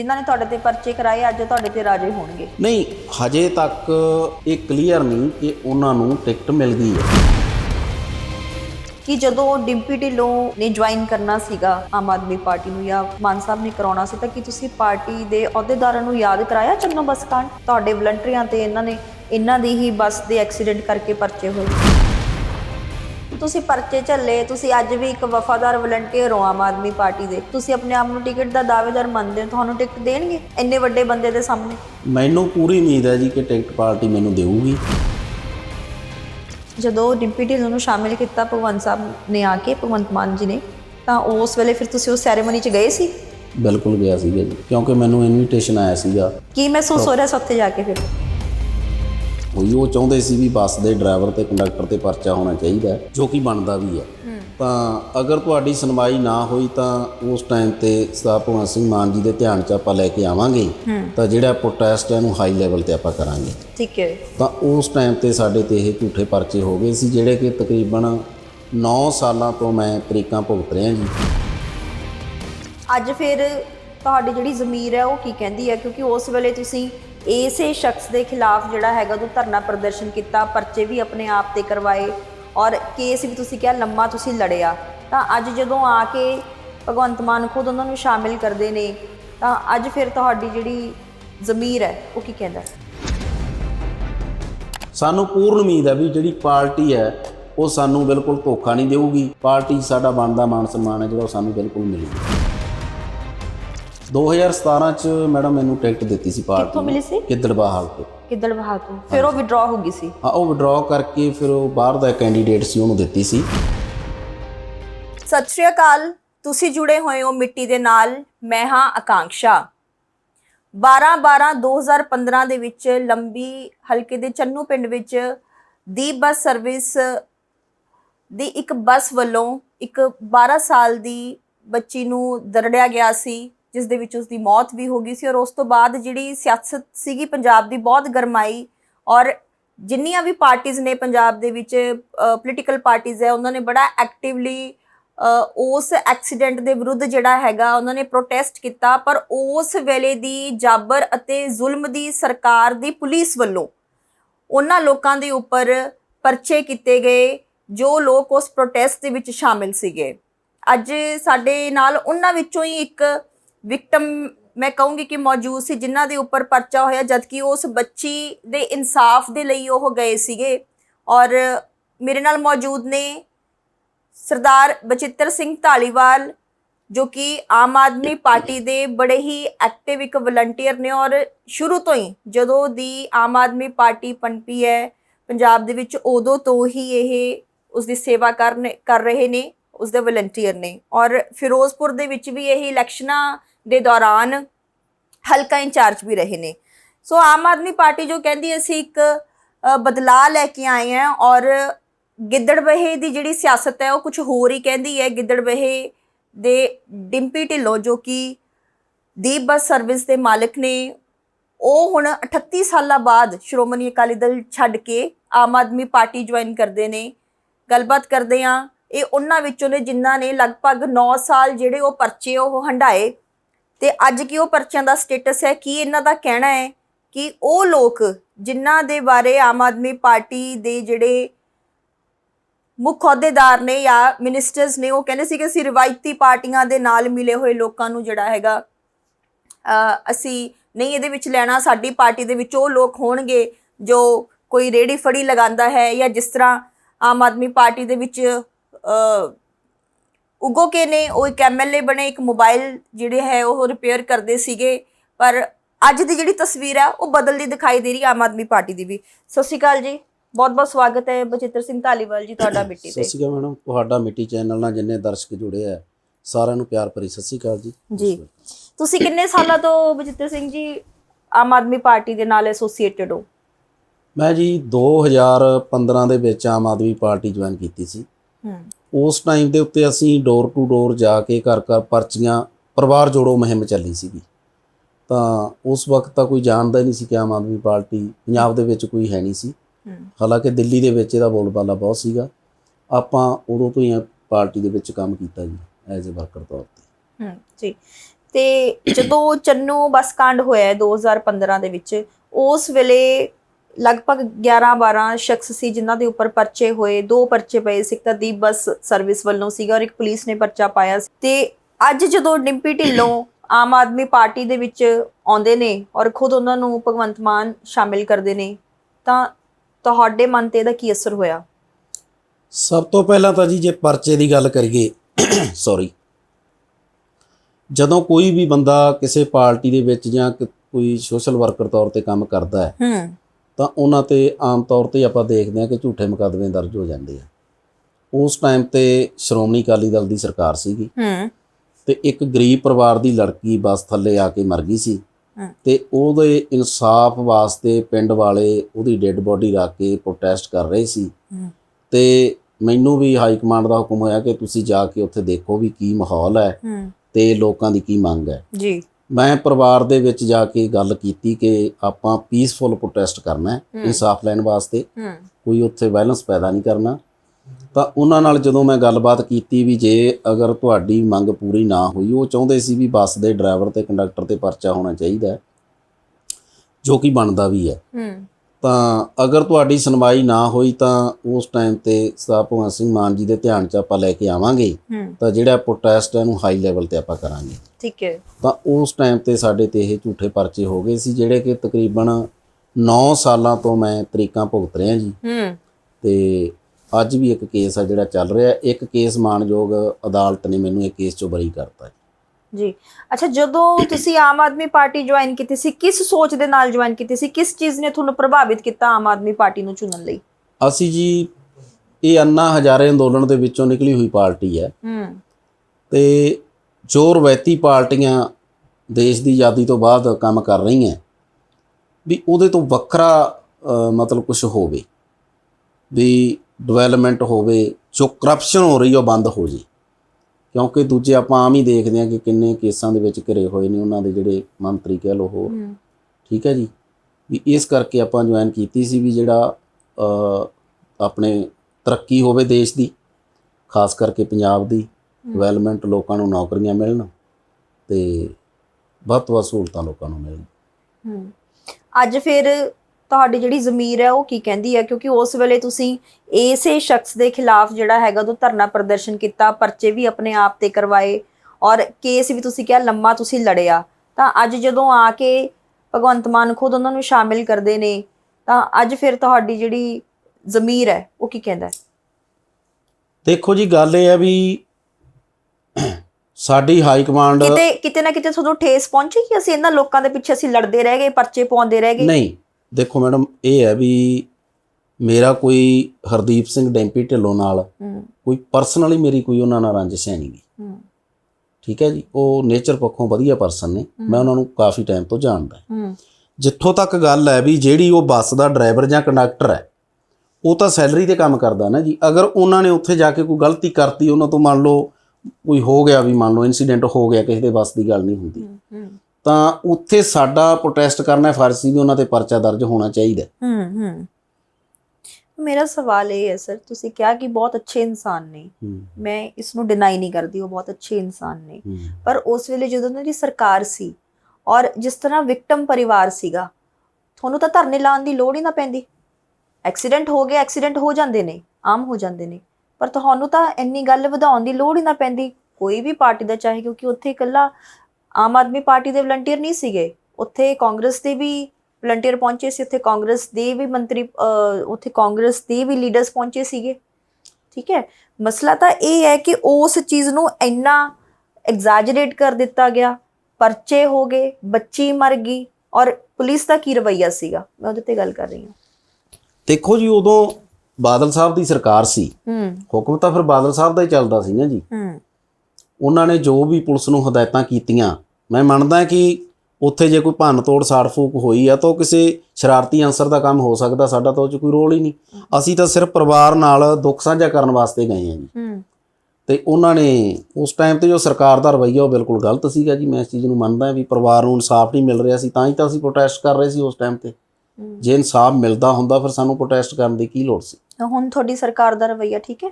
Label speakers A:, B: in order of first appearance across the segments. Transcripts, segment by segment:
A: ਜਿਨ੍ਹਾਂ ਨੇ ਤੁਹਾਡੇ ਤੇ ਪਰਚੇ ਕਰਾਏ ਅੱਜ ਤੁਹਾਡੇ ਤੇ ਰਾਜੇ ਹੋਣਗੇ।
B: ਨਹੀਂ ਹਜੇ ਤੱਕ ਇਹ ਕਲੀਅਰ ਨਹੀਂ ਕਿ ਉਹਨਾਂ ਨੂੰ ਟਿਕਟ ਮਿਲ ਗਈ ਹੈ।
A: ਕਿ ਜਦੋਂ ਡਿੰਪੀ ਢਿੱਲੋਂ ਨੇ ਜੁਆਇਨ ਕਰਨਾ ਸੀਗਾ ਆਮ ਆਦਮੀ ਪਾਰਟੀ ਨੂੰ ਜਾਂ ਮਾਨ ਸਾਹਿਬ ਨੇ ਕਰਾਉਣਾ ਸੀ ਤਾਂ ਕਿ ਤੁਸੀਂ ਪਾਰਟੀ ਦੇ ਅਹੁਦੇਦਾਰਾਂ ਨੂੰ ਯਾਦ ਕਰਾਇਆ ਚੰਨੋ ਬੱਸ ਕਾਂਡ? ਤੁਹਾਡੇ ਵਲੰਟੀਅਰਾਂ ਤੇ ਇਹਨਾਂ ਨੇ ਇਹਨਾਂ ਦੀ ਹੀ ਬੱਸ ਦੇ ਐਕਸੀਡੈਂਟ ਕਰਕੇ ਪਰਚੇ ਹੋਏ। ਤੁਸੀਂ ਪਰਚੇ ਝੱਲੇ ਤੁਸੀਂ ਅੱਜ ਵੀ ਇੱਕ ਵਫਾਦਾਰ ਵਲੰਟੀਅਰ ਹੋ ਆਮ ਆਦਮੀ ਪਾਰਟੀ ਦੇ। ਤੁਸੀਂ ਆਪਣੇ ਆਪ ਨੂੰ ਟਿਕਟ ਦਾ ਦਾਅਵੇਦਾਰ ਮੰਨਦੇ ਹੋ ਤੁਹਾਨੂੰ ਟਿਕਟ ਦੇਣਗੇ ਇੰਨੇ ਵੱਡੇ ਬੰਦੇ ਦੇ ਸਾਹਮਣੇ?
B: ਮੈਨੂੰ ਪੂਰੀ ਉਮੀਦ ਹੈ ਜੀ ਕਿ ਟਿਕਟ ਪਾਰਟੀ ਮੈਨੂੰ ਦੇਊਗੀ।
A: ਜਦੋਂ ਡਿੰਪੀ ਢਿੱਲੋਂ ਨੂੰ ਸ਼ਾਮਿਲ ਕੀਤਾ ਭਗਵੰਤ ਸਾਹਿਬ ਨੇ ਆ ਕੇ ਭਗਵੰਤ ਮਾਨ ਜੀ ਨੇ ਤਾਂ ਉਸ ਵੇਲੇ ਫਿਰ ਤੁਸੀਂ ਉਸ ਸੈਰੇਮਨੀ 'ਚ ਗਏ ਸੀ?
B: ਬਿਲਕੁਲ ਗਿਆ ਸੀਗਾ ਜੀ ਕਿਉਂਕਿ ਮੈਨੂੰ ਇਨਵੀਟੇਸ਼ਨ ਆਇਆ ਸੀਗਾ।
A: ਕੀ ਮਹਿਸੂਸ ਹੋ ਰਿਹਾ ਸੀ ਉੱਥੇ ਜਾ ਕੇ ਫਿਰ?
B: ਉਹੀ ਉਹ ਚਾਹੁੰਦੇ ਸੀ ਵੀ ਬੱਸ ਦੇ ਡਰਾਈਵਰ ਤੇ ਕੰਡਕਟਰ ਤੇ ਪਰਚਾ ਹੋਣਾ ਚਾਹੀਦਾ ਜੋ ਕਿ ਬਣਦਾ ਵੀ ਹੈ। ਤਾਂ ਅਗਰ ਤੁਹਾਡੀ ਸੁਣਵਾਈ ਨਾ ਹੋਈ ਤਾਂ ਉਸ ਟਾਈਮ ਤੇ ਸਰਦਾਰ ਭਗਵੰਤ ਸਿੰਘ ਮਾਨ ਜੀ ਦੇ ਧਿਆਨ 'ਚ ਆਪਾਂ ਲੈ ਕੇ ਆਵਾਂਗੇ। ਤਾਂ ਜਿਹੜਾ ਪ੍ਰੋਟੈਸਟ ਹੈ ਇਹਨੂੰ ਹਾਈ ਲੈਵਲ ਤੇ ਆਪਾਂ ਕਰਾਂਗੇ।
A: ਠੀਕ ਹੈ।
B: ਤਾਂ ਉਸ ਟਾਈਮ ਤੇ ਸਾਡੇ ਤੇ ਇਹ ਝੂਠੇ ਪਰਚੇ ਹੋ ਗਏ ਸੀ ਜਿਹੜੇ ਕਿ ਤਕਰੀਬਨ 9 ਸਾਲਾਂ ਤੋਂ ਮੈਂ ਤਰੀਕਾਂ ਭੁਗਤ ਰਿਹਾ ਜੀ।
A: ਅੱਜ ਫਿਰ ਤੁਹਾਡੀ ਜਿਹੜੀ ਜ਼ਮੀਰ ਹੈ ਉਹ ਕੀ ਕਹਿੰਦੀ ਹੈ? ਕਿਉਂਕਿ ਉਸ ਵੇਲੇ ਤੁਸੀਂ ਇਸੇ ਸ਼ਖਸ ਦੇ ਖਿਲਾਫ ਜਿਹੜਾ ਹੈਗਾ ਉਹ ਧਰਨਾ ਪ੍ਰਦਰਸ਼ਨ ਕੀਤਾ, ਪਰਚੇ ਵੀ ਆਪਣੇ ਆਪ ਤੇ ਕਰਵਾਏ ਔਰ ਕੇਸ ਵੀ ਤੁਸੀਂ ਕਿਹਾ ਲੰਮਾ ਤੁਸੀਂ ਲੜਿਆ। ਤਾਂ ਅੱਜ ਜਦੋਂ ਆ ਕੇ ਭਗਵੰਤ ਮਾਨ ਖੁਦ ਉਹਨਾਂ ਨੂੰ ਸ਼ਾਮਿਲ ਕਰਦੇ ਨੇ, ਤਾਂ ਅੱਜ ਫਿਰ ਤੁਹਾਡੀ ਜਿਹੜੀ ਜ਼ਮੀਰ ਹੈ, ਉਹ ਕੀ ਕਹਿੰਦਾ?
B: ਸਾਨੂੰ ਪੂਰਨ ਉਮੀਦ ਹੈ ਵੀ ਜਿਹੜੀ ਪਾਰਟੀ ਹੈ, ਉਹ ਸਾਨੂੰ ਬਿਲਕੁਲ ਧੋਖਾ ਨਹੀਂ ਦੇਊਗੀ। ਪਾਰਟੀ ਸਾਡਾ ਬਣਦਾ ਮਾਨ ਸਨਮਾਨ ਹੈ, ਜਿਹੜਾ ਉਹ ਸਾਨੂੰ ਬਿਲਕੁਲ ਮਿਲੇਗਾ। 2017 ਚ ਮੈਡਮ ਮੈਨੂੰ ਟਿਕਟ ਦਿੱਤੀ ਸੀ ਪਾਰਟੀ
A: ਕਿੱਥੋਂ ਮਿਲੀ ਸੀ?
B: ਕਿੱਦੜਬਾਹਾ ਤੋਂ।
A: ਕਿੱਦੜ ਬਹਾ ਤੋਂ। ਫਿਰ ਉਹ ਵਿਡਰਾ ਹੋ ਗਈ ਸੀ।
B: ਹਾਂ ਉਹ ਵਿਡਰਾਅ ਕਰਕੇ ਫਿਰ ਉਹ ਬਾਹਰ ਦਾ ਕੈਂਡੀਡੇਟ ਸੀ ਉਹਨੂੰ ਦਿੱਤੀ ਸੀ।
A: ਸਤਿ ਸ਼੍ਰੀ ਅਕਾਲ। ਤੁਸੀਂ ਜੁੜੇ ਹੋਏ ਹੋ ਮਿੱਟੀ ਦੇ ਨਾਲ। ਮੈਂ ਹਾਂ ਆਕਾਂक्षा 12/12/2015 ਦੇ ਵਿੱਚ ਲੰਬੀ ਹਲਕੇ ਦੇ ਚੰਨੂ ਪਿੰਡ ਵਿੱਚ ਦੀ ਬੱਸ ਸਰਵਿਸ ਦੀ ਇੱਕ ਬੱਸ ਵੱਲੋਂ ਇੱਕ 12 ਸਾਲ ਦੀ ਬੱਚੀ ਨੂੰ ਦਰੜਿਆ ਗਿਆ ਸੀ। ਜਿਸ ਦੇ ਵਿੱਚ ਉਸ ਦੀ ਮੌਤ ਵੀ ਹੋ ਗਈ ਸੀ ਔਰ ਉਸ ਤੋਂ ਬਾਅਦ ਜਿਹੜੀ ਸਿਆਸਤ ਸੀਗੀ ਪੰਜਾਬ ਦੀ ਬਹੁਤ ਗਰਮਾਈ ਔਰ ਜਿੰਨੀਆਂ ਵੀ ਪਾਰਟੀਆਂ ਨੇ ਪੰਜਾਬ ਦੇ ਵਿੱਚ ਪੋਲੀਟੀਕਲ ਪਾਰਟੀਆਂ ਹੈ, ਉਹਨਾਂ ਨੇ ਬੜਾ ਐਕਟਿਵਲੀ ਉਸ ਐਕਸੀਡੈਂਟ ਦੇ ਵਿਰੁੱਧ ਜਿਹੜਾ ਹੈਗਾ ਉਹਨਾਂ ਨੇ ਪ੍ਰੋਟੈਸਟ ਕੀਤਾ, ਪਰ ਉਸ ਵੇਲੇ ਦੀ ਜਾਬਰ ਅਤੇ ਜ਼ੁਲਮ ਦੀ ਸਰਕਾਰ ਦੀ ਪੁਲਿਸ ਵੱਲੋਂ ਉਹਨਾਂ ਲੋਕਾਂ ਦੇ ਉੱਪਰ ਪਰਚੇ ਕੀਤੇ ਗਏ, ਜੋ ਲੋਕ ਉਸ ਪ੍ਰੋਟੈਸਟ ਦੇ ਵਿੱਚ ਸ਼ਾਮਿਲ ਸੀਗੇ। ਅੱਜ ਸਾਡੇ ਨਾਲ ਉਹਨਾਂ ਵਿੱਚੋਂ ਹੀ ਇੱਕ ਵਿਕਟਮ ਮੈਂ ਕਹੂੰਗੀ ਕਿ ਮੌਜੂਦ ਸੀ, ਜਿਨ੍ਹਾਂ ਦੇ ਉੱਪਰ ਪਰਚਾ ਹੋਇਆ, ਜਦਕਿ ਉਸ ਬੱਚੀ ਦੇ ਇਨਸਾਫ ਦੇ ਲਈ ਉਹ ਗਏ ਸੀਗੇ। ਔਰ ਮੇਰੇ ਨਾਲ ਮੌਜੂਦ ਨੇ ਸਰਦਾਰ ਬਚਿੱਤਰ ਸਿੰਘ ਢਾਲੀਵਾਲ ਜੋ ਕਿ ਆਮ ਆਦਮੀ ਪਾਰਟੀ ਦੇ ਬੜੇ ਹੀ ਐਕਟਿਵ ਇੱਕ ਵਲੰਟੀਅਰ ਨੇ। ਔਰ ਸ਼ੁਰੂ ਤੋਂ ਹੀ ਜਦੋਂ ਦੀ ਆਮ ਆਦਮੀ ਪਾਰਟੀ ਪਨਪੀ ਹੈ, ਪੰਜਾਬ ਦੇ ਵਿੱਚ ਉਦੋਂ ਤੋਂ ਹੀ ਇਹ ਉਸ ਦੀ ਸੇਵਾ ਕਰਨ, ਕਰ ਰਹੇ ਨੇ। ਉਸ ਦੇ ਵਲੰਟੀਅਰ ਨੇ। ਔਰ ਫਿਰੋਜ਼ਪੁਰ ਦੇ ਵਿੱਚ ਵੀ ਇਹ ਇਲੈਕਸ਼ਨਾਂ ਦੇ ਦੌਰਾਨ ਹਲਕਾ ਇੰਚਾਰਜ ਵੀ ਰਹੇ ਨੇ। ਸੋ ਆਮ ਆਦਮੀ ਪਾਰਟੀ ਜੋ ਕਹਿੰਦੀ ਅਸੀਂ ਇੱਕ ਬਦਲਾਅ ਲੈ ਕੇ ਆਏ ਹਾਂ ਔਰ ਗਿੱਦੜਬਹੇ ਦੀ ਜਿਹੜੀ ਸਿਆਸਤ ਹੈ, ਉਹ ਕੁਝ ਹੋਰ ਹੀ ਕਹਿੰਦੀ ਹੈ। ਗਿੱਦੜਬਹੇ ਦੇ ਡਿੰਪੀ ਢਿੱਲੋਂ ਜੋ ਕਿ ਦੀਪ ਬੱਸ ਸਰਵਿਸ ਦੇ ਮਾਲਕ ਨੇ, ਉਹ ਹੁਣ 38 ਸਾਲਾਂ ਬਾਅਦ ਸ਼੍ਰੋਮਣੀ ਅਕਾਲੀ ਦਲ ਛੱਡ ਕੇ ਆਮ ਆਦਮੀ ਪਾਰਟੀ ਜੁਆਇਨ ਕਰਦੇ ਨੇ। ਗੱਲਬਾਤ ਕਰਦੇ ਆ ਇਹ ਉਹਨਾਂ ਵਿੱਚੋਂ ਨੇ ਜਿਨ੍ਹਾਂ ਨੇ ਲਗਭਗ 9 ਸਾਲ ਜਿਹੜੇ ਉਹ ਪਰਚੇ ਉਹ ਹੰਡਾਏ। ਤੇ ਅੱਜ ਕੀ ਉਹ ਪਰਚਿਆਂ ਦਾ ਸਟੇਟਸ ਹੈ, ਕੀ ਇਹਨਾਂ ਦਾ ਕਹਿਣਾ ਹੈ ਕਿ ਉਹ ਲੋਕ ਜਿਨ੍ਹਾਂ ਦੇ ਬਾਰੇ ਆਮ ਆਦਮੀ ਪਾਰਟੀ ਦੇ ਜਿਹੜੇ ਮੁੱਖ ਅਹੁਦੇਦਾਰ ਨੇ ਜਾਂ ਮਿਨਿਸਟਰਸ ਨੇ, ਉਹ ਕਹਿੰਦੇ ਸੀ ਕਿ ਅਸੀਂ ਰਿਵਾਇਤੀ ਪਾਰਟੀਆਂ ਦੇ ਨਾਲ ਮਿਲੇ ਹੋਏ ਲੋਕਾਂ ਨੂੰ ਜਿਹੜਾ ਹੈਗਾ ਅਸੀਂ ਨਹੀਂ ਇਹਦੇ ਵਿੱਚ ਲੈਣਾ, ਸਾਡੀ ਪਾਰਟੀ ਦੇ ਵਿੱਚ ਉਹ ਲੋਕ ਹੋਣਗੇ ਜੋ ਕੋਈ ਰੇੜੀ ਫੜੀ ਲਗਾਉਂਦਾ ਹੈ ਜਾਂ ਜਿਸ ਤਰ੍ਹਾਂ ਆਮ ਆਦਮੀ ਪਾਰਟੀ ਦੇ ਵਿੱਚ ਉਗੋ ਕੇ ਨੇ ਉਹ ਇੱਕ ਐਮਐਲਏ ਬਣੇ ਇੱਕ ਮੋਬਾਈਲ ਜਿਹੜੇ ਹੈ ਉਹ ਰਿਪੇਅਰ ਕਰਦੇ ਸੀਗੇ। ਪਰ ਅੱਜ ਦੀ ਜਿਹੜੀ ਤਸਵੀਰ ਹੈ ਉਹ ਬਦਲਦੀ ਦਿਖਾਈ ਦੇ ਰਹੀ ਆਮ ਆਦਮੀ ਪਾਰਟੀ ਦੀ ਵੀ। ਸਤਿ ਸ਼੍ਰੀ ਅਕਾਲ ਜੀ। ਬਹੁਤ ਬਹੁਤ ਸਵਾਗਤ ਹੈ ਬਚਿੱਤਰ ਸਿੰਘ ਧਾਲੀਵਾਲ ਜੀ ਤੁਹਾਡਾ ਮਿੱਟੀ
B: ਸਤਿ
A: ਤੇ
B: ਸ਼੍ਰੀ ਅਕਾਲ ਮੈਡਮ। ਤੁਹਾਡਾ ਮਿੱਟੀ ਚੈਨਲ ਨਾਲ ਜਿੰਨੇ ਦਰਸ਼ਕ ਜੁੜੇ ਆ ਸਾਰਿਆਂ ਨੂੰ ਪਿਆਰ ਭਰੀ ਸਤਿ ਸ਼੍ਰੀ ਅਕਾਲ ਜੀ।
A: ਜੀ। ਤੁਸੀਂ ਕਿੰਨੇ ਸਾਲਾਂ ਤੋਂ ਬਚਿੱਤਰ ਸਿੰਘ ਜੀ ਆਮ ਆਦਮੀ ਪਾਰਟੀ ਦੇ ਨਾਲ ਐਸੋਸੀਏਟਡ ਹੋ?
B: ਮੈਂ ਜੀ 2015 ਦੇ ਵਿੱਚ ਆਮ ਆਦਮੀ ਪਾਰਟੀ ਜੁਆਇਨ ਕੀਤੀ ਸੀ। ਉਸ ਟਾਈਮ ਦੇ ਉੱਤੇ ਅਸੀਂ ਡੋਰ ਟੂ ਡੋਰ ਜਾ ਕੇ ਘਰ ਘਰ ਪਰਚੀਆਂ, ਪਰਿਵਾਰ ਜੋੜੋ ਮੁਹਿੰਮ ਚੱਲੀ ਸੀਗੀ। ਤਾਂ ਉਸ ਵਕਤ ਤਾਂ ਕੋਈ ਜਾਣਦਾ ਨਹੀਂ ਸੀ ਕਿ ਆਮ ਆਦਮੀ ਪਾਰਟੀ ਪੰਜਾਬ ਦੇ ਵਿੱਚ ਕੋਈ ਹੈ ਨਹੀਂ ਸੀ। ਹਾਲਾਂਕਿ ਦਿੱਲੀ ਦੇ ਵਿੱਚ ਇਹਦਾ ਬੋਲਬਾਲਾ ਬਹੁਤ ਸੀਗਾ। ਆਪਾਂ ਉਦੋਂ ਤੋਂ ਹੀ ਪਾਰਟੀ ਦੇ ਵਿੱਚ ਕੰਮ ਕੀਤਾ ਜੀ ਐਜ਼ ਅ ਵਰਕਰ ਤੌਰ ਤੇ।
A: ਹੂੰ, ਜੀ। ਤੇ ਜਦੋਂ ਚੰਨੂ ਬੱਸ ਕਾਂਡ ਹੋਇਆ 2015 ਦੇ ਵਿੱਚ, ਉਸ ਵੇਲੇ ਲਗਭਗ 11 12 ਸ਼ਖਸ ਸੀ ਜਿਨ੍ਹਾਂ ਦੇ ਉੱਪਰ ਪਰਚੇ ਹੋਏ ਦੋ ਪਰਚੇ ਪਏ ਸੀ। ਤਾਂ ਦੀਪ ਬੱਸ ਸਰਵਿਸ ਵੱਲੋਂ ਸੀਗਾ ਔਰ ਇੱਕ ਪੁਲਿਸ ਨੇ ਪਰਚਾ ਪਾਇਆ ਸੀ। ਤੇ ਅੱਜ ਜਦੋਂ ਡਿੰਪੀ ਢਿੱਲੋਂ ਆਮ ਆਦਮੀ ਪਾਰਟੀ ਦੇ ਵਿੱਚ ਆਉਂਦੇ ਨੇ ਔਰ ਖੁਦ ਉਹਨਾਂ ਨੂੰ ਭਗਵੰਤ ਮਾਨ ਸ਼ਾਮਿਲ ਕਰਦੇ ਨੇ ਤਾਂ ਤੁਹਾਡੇ ਮਨ ਤੇ ਇਹਦਾ ਕੀ ਅਸਰ ਹੋਇਆ?
B: ਸਭ ਤੋਂ ਪਹਿਲਾਂ ਤਾਂ ਜੀ ਜੇ ਪਰਚੇ ਦੀ ਗੱਲ ਕਰੀਏ ਸੌਰੀ ਜਦੋਂ ਕੋਈ ਵੀ ਬੰਦਾ ਕਿਸੇ ਪਾਰਟੀ ਦੇ ਵਿੱਚ ਜਾਂ ਕੋਈ ਸੋਸ਼ਲ ਵਰਕਰ ਤੌਰ ਤੇ ਕੰਮ ਕਰਦਾ ਹੈ
A: ਹੂੰ।
B: ਤਾਂ ਉਹਨਾਂ ਤੇ ਆਮ ਤੌਰ ਤੇ ਆਪਾਂ ਦੇਖਦੇ ਹਾਂ ਕਿ ਝੂਠੇ ਮੁਕੱਦਮੇ ਦਰਜ ਹੋ ਜਾਂਦੇ ਆ। ਉਸ ਟਾਈਮ ਤੇ ਸ਼੍ਰੋਮਣੀ ਅਕਾਲੀ ਦਲ ਦੀ ਸਰਕਾਰ ਸੀਗੀ।
A: ਹੂੰ।
B: ਤੇ ਇੱਕ ਗਰੀਬ ਪਰਿਵਾਰ ਦੀ ਲੜਕੀ ਬੱਸ ਥੱਲੇ ਆ ਕੇ ਮਰ ਗਈ ਸੀ। ਤੇ ਉਹਦੇ ਇਨਸਾਫ ਵਾਸਤੇ ਪਿੰਡ ਵਾਲੇ ਉਹਦੀ ਡੈੱਡ ਬੋਡੀ ਰੱਖ ਕੇ ਪ੍ਰੋਟੈਸਟ ਕਰ ਰਹੇ ਸੀ। ਤੇ ਮੈਨੂੰ ਵੀ ਹਾਈ ਕਮਾਂਡ ਦਾ ਹੁਕਮ ਹੋਇਆ ਕਿ ਤੁਸੀਂ ਜਾ ਕੇ ਉੱਥੇ ਦੇਖੋ ਵੀ ਕੀ ਮਾਹੌਲ ਹੈ
A: ਹੂੰ।
B: ਤੇ ਲੋਕਾਂ ਦੀ ਕੀ ਮੰਗ ਹੈ।
A: ਜੀ।
B: ਮੈਂ ਪਰਿਵਾਰ ਦੇ ਵਿੱਚ ਜਾ ਕੇ ਗੱਲ ਕੀਤੀ ਕਿ ਆਪਾਂ ਪੀਸਫੁਲ ਪ੍ਰੋਟੈਸਟ ਕਰਨਾ ਹੈ। ਇਨਸਾਫ ਲੈਣ ਵਾਸਤੇ। ਕੋਈ ਉੱਥੇ ਵਾਇਲੈਂਸ ਪੈਦਾ ਨਹੀਂ ਕਰਨਾ। ਤਾਂ ਉਹਨਾਂ ਨਾਲ ਜਦੋਂ ਮੈਂ ਗੱਲਬਾਤ ਕੀਤੀ ਵੀ ਜੇ ਅਗਰ ਤੁਹਾਡੀ ਮੰਗ ਪੂਰੀ ਨਾ ਹੋਈ ਉਹ ਚਾਹੁੰਦੇ ਸੀ ਵੀ ਬੱਸ ਦੇ ਡਰਾਈਵਰ ਤੇ ਕੰਡਕਟਰ ਤੇ ਪਰਚਾ ਹੋਣਾ ਚਾਹੀਦਾ ਜੋ ਕਿ ਬਣਦਾ ਵੀ ਹੂੰ। ਤਾਂ ਅਗਰ ਤੁਹਾਡੀ ਸੁਣਵਾਈ ਨਾ ਹੋਈ ਤਾਂ ਉਸ ਟਾਈਮ ਤੇ ਸਰਦਾਰ ਭਗਵੰਤ ਸਿੰਘ ਮਾਨ ਜੀ ਦੇ ਧਿਆਨ 'ਚ ਆਪਾਂ ਲੈ ਕੇ ਆਵਾਂਗੇ। ਤਾਂ ਜਿਹੜਾ ਪ੍ਰੋਟੈਸਟ ਹੈ ਇਹਨੂੰ ਹਾਈ ਲੈਵਲ ਤੇ ਆਪਾਂ ਕਰਾਂਗੇ।
A: ਠੀਕ ਹੈ।
B: ਤਾਂ ਉਸ ਟਾਈਮ ਤੇ ਸਾਡੇ ਤੇ ਇਹ ਝੂਠੇ ਪਰਚੇ ਹੋ ਗਏ ਸੀ ਜਿਹੜੇ ਕਿ ਤਕਰੀਬਨ 9 ਸਾਲਾਂ ਤੋਂ ਮੈਂ ਤਰੀਕਾਂ ਭੁਗਤ ਰਿਹਾ ਜੀ।
A: ਹੂੰ।
B: ਤੇ ਅੱਜ ਵੀ ਇੱਕ ਕੇਸ ਆ ਜਿਹੜਾ ਚੱਲ ਰਿਹਾ। ਇੱਕ ਕੇਸ ਮਾਨਯੋਗ ਅਦਾਲਤ ਨੇ ਮੈਨੂੰ ਇਹ ਕੇਸ ਚੋਂ ਬਰੀ ਕਰਤਾ।
A: ਜੀ। ਅੱਛਾ ਜਦੋਂ ਤੁਸੀਂ ਆਮ ਆਦਮੀ ਪਾਰਟੀ ਜੁਆਇਨ ਕੀਤੀ ਸੀ ਕਿਸ ਸੋਚ ਦੇ ਨਾਲ ਜੁਆਇਨ ਕੀਤੀ ਸੀ? ਕਿਸ ਚੀਜ਼ ਨੇ ਤੁਹਾਨੂੰ ਪ੍ਰਭਾਵਿਤ ਕੀਤਾ ਆਮ ਆਦਮੀ ਪਾਰਟੀ ਨੂੰ ਚੁਣਨ ਲਈ?
B: ਅਸੀਂ ਜੀ ਇਹ ਅੰਨਾ ਹਜ਼ਾਰੇ ਅੰਦੋਲਨ ਦੇ ਵਿੱਚੋਂ ਨਿਕਲੀ ਹੋਈ ਪਾਰਟੀ ਹੈ।
A: ਹੂੰ।
B: ਤੇ ਜੋ ਰਵਾਇਤੀ ਪਾਰਟੀਆਂ ਦੇਸ਼ ਦੀ ਆਜ਼ਾਦੀ ਤੋਂ ਬਾਅਦ ਕੰਮ ਕਰ ਰਹੀਆਂ। ਵੀ ਉਹਦੇ ਤੋਂ ਵੱਖਰਾ ਮਤਲਬ ਕੁਝ ਹੋਵੇ। ਵੀ ਡਿਵੈਲਪਮੈਂਟ ਹੋਵੇ ਜੋ ਕਰਪਸ਼ਨ ਹੋ ਰਹੀ ਉਹ ਬੰਦ ਹੋ ਜੇ। ਕਿਉਂਕਿ ਦੂਜੇ ਆਪਾਂ ਆਮ ਹੀ ਦੇਖਦੇ ਹਾਂ ਕਿ ਕਿੰਨੇ ਕੇਸਾਂ ਦੇ ਵਿੱਚ ਘਿਰੇ ਹੋਏ ਨੇ ਉਹਨਾਂ ਦੇ ਜਿਹੜੇ ਮੰਤਰੀ ਕਹਿ ਉਹ
A: ਹੂੰ।
B: ਠੀਕ ਹੈ ਜੀ? ਵੀ ਇਸ ਕਰਕੇ ਆਪਾਂ ਜੁਆਇਨ ਕੀਤੀ ਸੀ ਵੀ ਜਿਹੜਾ ਆਪਣੇ ਤਰੱਕੀ ਹੋਵੇ ਦੇਸ਼ ਦੀ ਖਾਸ ਕਰਕੇ ਪੰਜਾਬ ਦੀ ਡਿਵੈਲਪਮੈਂਟ ਲੋਕਾਂ ਨੂੰ ਨੌਕਰੀਆਂ ਮਿਲਣ ਤੇ ਵੱਧ ਤੋਂ ਵੱਧ ਸਹੂਲਤਾਂ ਲੋਕਾਂ ਨੂੰ ਮਿਲਣ।
A: ਅੱਜ ਫਿਰ ਤੁਹਾਡੀ ਜਿਹੜੀ ਜ਼ਮੀਰ ਹੈ ਉਹ ਕੀ ਕਹਿੰਦੀ ਹੈ? ਕਿਉਂਕਿ ਉਸ ਵੇਲੇ ਤੁਸੀਂ ਇਸੇ ਸ਼ਖਸ ਦੇ ਖਿਲਾਫ ਜਿਹੜਾ ਹੈਗਾ ਉਹ ਧਰਨਾ ਪ੍ਰਦਰਸ਼ਨ ਕੀਤਾ ਪਰਚੇ ਵੀ ਆਪਣੇ ਆਪ ਤੇ ਕਰਵਾਏ ਔਰ ਕੇਸ ਵੀ ਤੁਸੀਂ ਕਿਹਾ ਲੰਮਾ ਤੁਸੀਂ ਲੜਿਆ। ਤਾਂ ਅੱਜ ਜਦੋਂ ਆ ਕੇ ਭਗਵੰਤ ਮਾਨ ਖੁਦ ਉਹਨਾਂ ਨੂੰ ਸ਼ਾਮਿਲ ਕਰਦੇ ਨੇ ਤਾਂ ਅੱਜ ਫਿਰ ਤੁਹਾਡੀ ਜਿਹੜੀ ਜ਼ਮੀਰ ਹੈ ਉਹ ਕੀ ਕਹਿੰਦਾ ਹੈ?
B: ਦੇਖੋ ਜੀ ਗੱਲ ਇਹ ਹੈ ਵੀ ਸਾਡੀ ਹਾਈ ਕਮਾਂਡ
A: ਕਿਤੇ ਕਿਤੇ ਨਾ ਕਿਤੇ ਤੁਹਾਨੂੰ ਠੇਸ ਪਹੁੰਚੀ ਕਿ ਅਸੀਂ ਇਹਨਾਂ ਲੋਕਾਂ ਦੇ ਪਿੱਛੇ ਅਸੀਂ ਲੜਦੇ ਰਹਿ ਗਏ ਪਰਚੇ ਪਾਉਂਦੇ ਰਹਿ ਗਏ?
B: ਨਹੀਂ ਦੇਖੋ ਮੈਡਮ ਇਹ ਹੈ ਵੀ ਮੇਰਾ ਕੋਈ ਹਰਦੀਪ ਸਿੰਘ ਡੈਂਪੀ ਢਿੱਲੋਂ ਨਾਲ ਕੋਈ ਪਰਸਨਲੀ ਮੇਰੀ ਕੋਈ ਉਹਨਾਂ ਨਾਲ ਰੰਜਿਸ਼ ਹੈ ਨਹੀਂ ਗੀ। ਠੀਕ ਹੈ ਜੀ? ਉਹ ਨੇਚਰ ਪੱਖੋਂ ਵਧੀਆ ਪਰਸਨ ਨੇ। ਮੈਂ ਉਹਨਾਂ ਨੂੰ ਕਾਫੀ ਟਾਈਮ ਤੋਂ ਜਾਣਦਾ ਜਿੱਥੋਂ ਤੱਕ ਗੱਲ ਹੈ ਵੀ ਜਿਹੜੀ ਉਹ ਬੱਸ ਦਾ ਡਰਾਈਵਰ ਜਾਂ ਕੰਡਕਟਰ ਹੈ ਉਹ ਤਾਂ ਸੈਲਰੀ ਤੇ ਕੰਮ ਕਰਦਾ ਨਾ ਜੀ। ਅਗਰ ਉਹਨਾਂ ਨੇ ਉੱਥੇ ਜਾ ਕੇ ਕੋਈ ਗਲਤੀ ਕਰਤੀ ਉਹਨਾਂ ਤੋਂ ਮੰਨ ਲਓ ਕੋਈ ਹੋ ਗਿਆ ਵੀ ਮੰਨ ਲਓ ਇਨਸੀਡੈਂਟ ਹੋ ਗਿਆ ਕਿਸੇ ਦੇ ਬੱਸ ਦੀ ਗੱਲ ਨਹੀਂ ਹੁੰਦੀ। ਤਾਂ ਉੱਥੇ ਸਾਡਾ ਪ੍ਰੋਟੈਸਟ ਕਰਨਾ ਫਰਜ਼ੀ ਵੀ ਉਹਨਾਂ ਤੇ ਪਰਚਾ ਦਰਜ ਹੋਣਾ ਚਾਹੀਦਾ
A: ਹੂੰ। ਹੂੰ ਮੇਰਾ ਸਵਾਲ ਇਹ ਹੈ ਸਰ ਤੁਸੀਂ ਕਿਹਾ ਕਿ ਬਹੁਤ ਅੱਛੇ ਇਨਸਾਨ ਨੇ। ਮੈਂ ਇਸ ਨੂੰ ਡਿਨਾਈ ਨਹੀਂ ਕਰਦੀ ਉਹ ਬਹੁਤ ਅੱਛੇ ਇਨਸਾਨ ਨੇ। ਪਰ ਉਸ ਵੇਲੇ ਜਦੋਂ ਉਹਨਾਂ ਦੀ ਸਰਕਾਰ ਸੀ ਔਰ ਜਿਸ ਤਰ੍ਹਾਂ ਵਿਕਟਮ ਪਰਿਵਾਰ ਸੀਗਾ ਤੁਹਾਨੂੰ ਤਾਂ ਧਰਨੇ ਲਾਉਣ ਦੀ ਲੋੜ ਹੀ ਨਾ ਪੈਂਦੀ। ਐਕਸੀਡੈਂਟ ਹੋ ਗਿਆ ਐਕਸੀਡੈਂਟ ਹੋ ਜਾਂਦੇ ਨੇ ਆਮ ਹੋ ਜਾਂਦੇ ਨੇ। ਪਰ ਤੁਹਾਨੂੰ ਤਾਂ ਇੰਨੀ ਗੱਲ ਵਧਾਉਣ ਦੀ ਲੋੜ ਹੀ ਨਾ ਪੈਂਦੀ। ਕੋਈ ਵੀ ਪਾਰਟੀ ਦਾ ਚਾਹੇ ਕਿਉਂਕਿ ਉੱਥੇ ਇਕੱਲਾ ਆਮ ਆਦਮੀ ਪਾਰਟੀ ਦੇ ਵਲੰਟੀਅਰ ਨਹੀਂ ਸੀਗੇ। ਉੱਥੇ ਕਾਂਗਰਸ ਦੇ ਵੀ ਵਲੰਟੀਅਰ ਪਹੁੰਚੇ ਸੀ ਉੱਥੇ ਕਾਂਗਰਸ ਦੇ ਵੀ ਮੰਤਰੀ ਉੱਥੇ ਕਾਂਗਰਸ ਦੇ ਵੀ ਲੀਡਰਸ ਪਹੁੰਚੇ ਸੀਗੇ। ਠੀਕ ਹੈ? ਮਸਲਾ ਤਾਂ ਇਹ ਹੈ ਕਿ ਉਸ ਚੀਜ਼ ਨੂੰ ਇੰਨਾ ਐਗਜ਼ੈਜਰੇਟ ਕਰ ਦਿੱਤਾ ਗਿਆ ਪਰਚੇ ਹੋ ਗਏ ਬੱਚੀ ਮਰ ਗਈ ਔਰ ਪੁਲਿਸ ਦਾ ਕੀ ਰਵੱਈਆ ਸੀਗਾ? ਮੈਂ ਉਹਦੇ ਤੇ ਗੱਲ ਕਰ ਰਹੀ ਹਾਂ।
B: ਦੇਖੋ ਜੀ ਉਦੋਂ ਬਾਦਲ ਸਾਹਿਬ ਦੀ ਸਰਕਾਰ ਸੀ।
A: ਹੂੰ।
B: ਹੁਕਮ ਤਾਂ ਫਿਰ ਬਾਦਲ ਸਾਹਿਬ ਦਾ ਹੀ ਚੱਲਦਾ ਸੀ ਨਾ ਜੀ।
A: ਹੂੰ।
B: ਉਹਨਾਂ ਨੇ ਜੋ ਵੀ ਪੁਲਿਸ ਨੂੰ ਹਦਾਇਤਾਂ ਕੀਤੀਆਂ ਮੈਂ ਮੰਨਦਾ ਕਿ ਉੱਥੇ ਜੇ ਕੋਈ ਭੰਨ ਤੋੜ ਸਾੜ ਫੂਕ ਹੋਈ ਆ ਤਾਂ ਉਹ ਕਿਸੇ ਸ਼ਰਾਰਤੀ ਅਨਸਰ ਦਾ ਕੰਮ ਹੋ ਸਕਦਾ ਸਾਡਾ ਤਾਂ ਉਹ 'ਚ ਕੋਈ ਰੋਲ ਹੀ ਨਹੀਂ। ਅਸੀਂ ਤਾਂ ਸਿਰਫ ਪਰਿਵਾਰ ਨਾਲ ਦੁੱਖ ਸਾਂਝਾ ਕਰਨ ਵਾਸਤੇ ਗਏ ਹਾਂ ਜੀ। ਤੇ ਉਹਨਾਂ ਨੇ ਉਸ ਟਾਈਮ ਤੇ ਜੋ ਸਰਕਾਰ ਦਾ ਰਵੱਈਆ ਉਹ ਬਿਲਕੁਲ ਗਲਤ ਸੀਗਾ ਜੀ ਮੈਂ ਇਸ ਚੀਜ਼ ਨੂੰ ਮੰਨਦਾ ਵੀ ਪਰਿਵਾਰ ਨੂੰ ਇਨਸਾਫ ਨਹੀਂ ਮਿਲ ਰਿਹਾ ਸੀ ਤਾਂ ਹੀ ਤਾਂ ਅਸੀਂ ਪ੍ਰੋਟੈਸਟ ਕਰ ਰਹੇ ਸੀ ਉਸ ਟਾਈਮ ਤੇ। ਜੇ ਇਨਸਾਫ ਮਿਲਦਾ ਹੁੰਦਾ ਫਿਰ ਸਾਨੂੰ ਪ੍ਰੋਟੈਸਟ ਕਰਨ ਦੀ ਕੀ ਲੋੜ ਸੀ?
A: ਹੁਣ ਤੁਹਾਡੀ ਸਰਕਾਰ ਦਾ ਰਵੱਈਆ ਠੀਕ ਹੈ?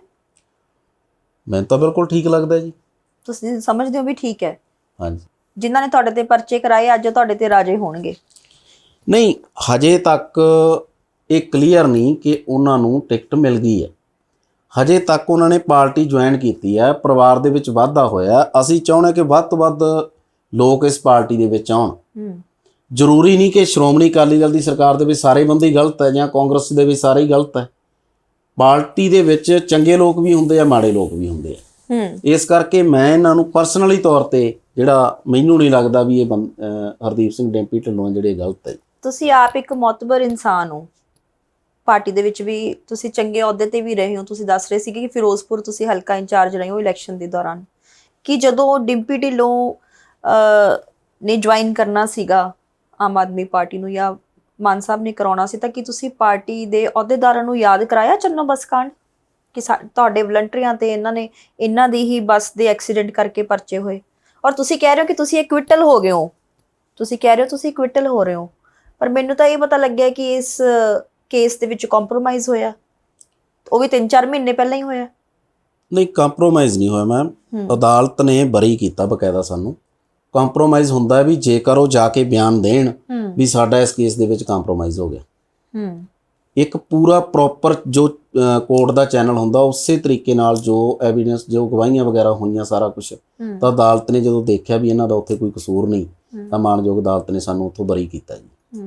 B: ਮੈਨੂੰ ਤਾਂ ਬਿਲਕੁਲ ਠੀਕ ਲੱਗਦਾ ਜੀ।
A: ਤੁਸੀਂ ਸਮਝਦੇ ਹੋ ਵੀ ਠੀਕ ਹੈ।
B: ਹਾਂਜੀ।
A: ਜਿਨ੍ਹਾਂ ਨੇ ਤੁਹਾਡੇ ਤੇ ਪਰਚੇ ਕਰਾਏ ਅੱਜ ਉਹ ਤੁਹਾਡੇ ਤੇ ਰਾਜੇ ਹੋਣਗੇ।
B: ਨਹੀਂ ਹਜੇ ਤੱਕ ਇਹ ਕਲੀਅਰ ਨਹੀਂ ਕਿ ਉਹਨਾਂ ਨੂੰ ਟਿਕਟ ਮਿਲ ਗਈ ਹੈ। ਹਜੇ ਤੱਕ ਉਹਨਾਂ ਨੇ ਪਾਰਟੀ ਜੁਆਇਨ ਕੀਤੀ ਹੈ ਪਰਿਵਾਰ ਦੇ ਵਿੱਚ ਵਾਧਾ ਹੋਇਆ। ਅਸੀਂ ਚਾਹੁੰਦੇ ਕਿ ਵੱਧ ਤੋਂ ਵੱਧ ਲੋਕ ਇਸ ਪਾਰਟੀ ਦੇ ਵਿੱਚ ਆਉਣ। ਜ਼ਰੂਰੀ ਨਹੀਂ ਕਿ ਸ਼੍ਰੋਮਣੀ ਅਕਾਲੀ ਦਲ ਦੀ ਸਰਕਾਰ ਦੇ ਵਿੱਚ ਸਾਰੇ ਬੰਦੇ ਗਲਤ ਹੈ ਜਾਂ ਕਾਂਗਰਸ ਦੇ ਵਿੱਚ ਸਾਰੇ ਹੀ ਗਲਤ ਹੈ। ਪਾਰਟੀ ਦੇ ਵਿੱਚ ਚੰਗੇ ਲੋਕ ਵੀ ਹੁੰਦੇ ਆ ਮਾੜੇ ਲੋਕ ਵੀ ਹੁੰਦੇ ਆ। ਇਸ ਕਰਕੇ ਮੈਂ ਇਹਨਾਂ ਨੂੰ ਪਰਸਨਲੀ ਤੌਰ ਤੇ ਜਿਹੜਾ ਮੈਨੂੰ ਨਹੀਂ ਲੱਗਦਾ ਵੀ ਇਹ ਹਰਦੀਪ ਸਿੰਘ ਡੈਂਪੀ ਢਿੱਲੋਂ ਜਿਹੜੇ ਗਲਤ ਹੈ।
A: ਤੁਸੀਂ ਆਪ ਇੱਕ ਮੌਤਬਰ ਇਨਸਾਨ ਹੋ। ਪਾਰਟੀ ਦੇ ਵਿੱਚ ਵੀ ਤੁਸੀਂ ਚੰਗੇ ਅਹੁਦੇ ਤੇ ਵੀ ਰਹੇ ਹੋ। ਤੁਸੀਂ ਦੱਸ ਰਹੇ ਸੀ ਕਿ ਫਿਰੋਜ਼ਪੁਰ ਤੁਸੀਂ ਹਲਕਾ ਇੰਚਾਰਜ ਰਹੇ ਹੋ ਇਲੈਕਸ਼ਨ ਦੇ ਦੌਰਾਨ। ਕਿ ਜਦੋਂ ਡਿੰਪੀ ਢਿੱਲੋਂ ਨੇ ਜੁਆਇਨ ਕਰਨਾ ਸੀਗਾ ਆਮ ਆਦਮੀ ਪਾਰਟੀ ਨੂੰ ਜਾਂ ਮਾਨ ਸਾਹਿਬ ਨੇ ਕਰਾਉਣਾ ਸੀ ਤਾਂ ਕਿ ਤੁਸੀਂ ਪਾਰਟੀ ਦੇ ਅਹੁਦੇਦਾਰਾਂ ਨੂੰ ਯਾਦ ਕਰਾਇਆ ਚੰਨੋ ਬੱਸ ਕਾਂਡ? ਕਿ ਤੁਹਾਡੇ ਵਲੰਟੀਅਰਾਂ ਤੇ ਇਹਨਾਂ ਨੇ ਇਹਨਾਂ ਦੀ ਹੀ ਬੱਸ ਦੇ ਐਕਸੀਡੈਂਟ ਕਰਕੇ ਪਰਚੇ ਹੋਏ। ਔਰ ਤੁਸੀਂ ਕਹਿ ਰਹੇ ਹੋ ਕਿ ਤੁਸੀਂ ਇਕਵਿਟਲ ਹੋ ਗਏ ਹੋ। ਤੁਸੀਂ ਕਹਿ ਰਹੇ ਹੋ ਤੁਸੀਂ ਇਕਵਿਟਲ ਹੋ ਰਹੇ ਹੋ। ਪਰ ਮੈਨੂੰ ਤਾਂ ਇਹ ਪਤਾ ਲੱਗਿਆ ਕਿ ਇਸ ਕੇਸ ਦੇ ਵਿੱਚ ਕੰਪਰੋਮਾਈਜ਼ ਹੋਇਆ। ਉਹ ਵੀ 3-4 ਮਹੀਨੇ ਪਹਿਲਾਂ ਹੀ ਹੋਇਆ।
B: ਨਹੀਂ ਕੰਪਰੋਮਾਈਜ਼ ਨਹੀਂ ਹੋਇਆ ਮੈਮ। ਅਦਾਲਤ ਨੇ ਬਰੀ ਕੀਤਾ ਬਕਾਇਦਾ ਸਾਨੂੰ। ਕੰਪਰੋਮਾਈਜ਼ ਹੁੰਦਾ ਵੀ ਜੇਕਰ ਉਹ ਜਾ ਕੇ ਬਿਆਨ ਦੇਣ ਵੀ ਸਾਡਾ ਇਸ ਕੇਸ ਦੇ ਵਿੱਚ ਕੰਪਰੋਮਾਈਜ਼ ਹੋ ਗਿਆ।
A: ਹੂੰ।
B: ਇੱਕ ਪੂਰਾ ਪ੍ਰੋਪਰ ਜੋ ਕੋਰਟ ਦਾ ਚੈਨਲ ਹੁੰਦਾ ਉਸੇ ਤਰੀਕੇ ਨਾਲ ਜੋ ਐਵੀਡੈਂਸ ਜੋ ਗਵਾਹੀਆਂ ਵਗੈਰਾ ਹੋਈਆਂ ਸਾਰਾ ਕੁਝ ਤਾਂ ਅਦਾਲਤ ਨੇ ਜਦੋਂ ਦੇਖਿਆ ਵੀ ਇਹਨਾਂ ਦਾ ਉੱਥੇ ਕੋਈ ਕਸੂਰ ਨਹੀਂ। ਤਾਂ ਮਾਨਯੋਗ ਅਦਾਲਤ ਨੇ ਸਾਨੂੰ ਉੱਥੋਂ ਬਰੀ ਕੀਤਾ ਜੀ।